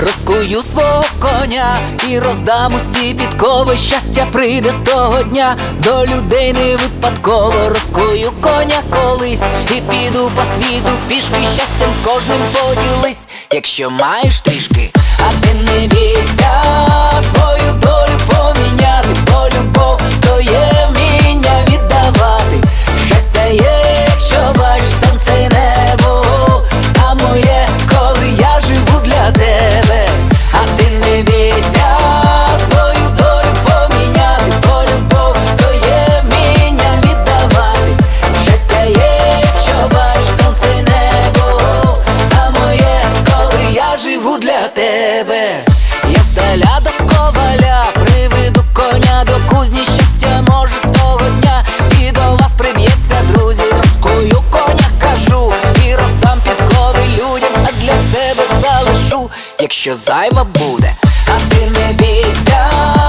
Розкую свого коня і роздам усі підкови. Щастя прийде з того дня, до людей не випадково. Розкую коня колись і піду по світу. Пішки щастям з кожним поділись, якщо маєш трішки, а ти не вір. коваля до коваля, приведу коня до кузні щастя, може з того дня і до вас приб'ється, друзі, розкую коня кажу, і роздам підкови людям, а для себе залишу, якщо зайва буде, а ти не бійся.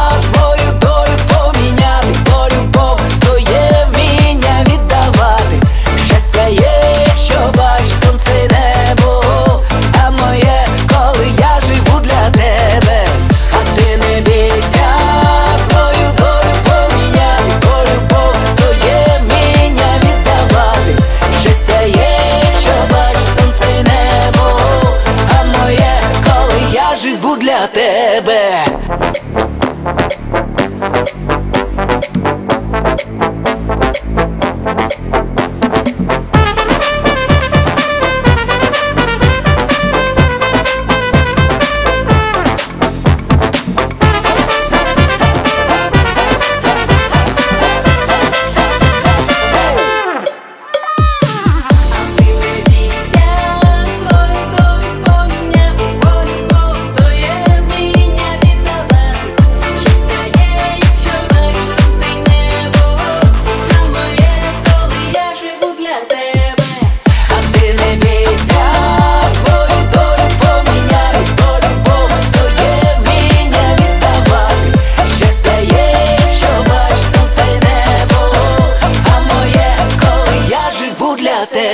для тебе.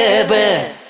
тебе.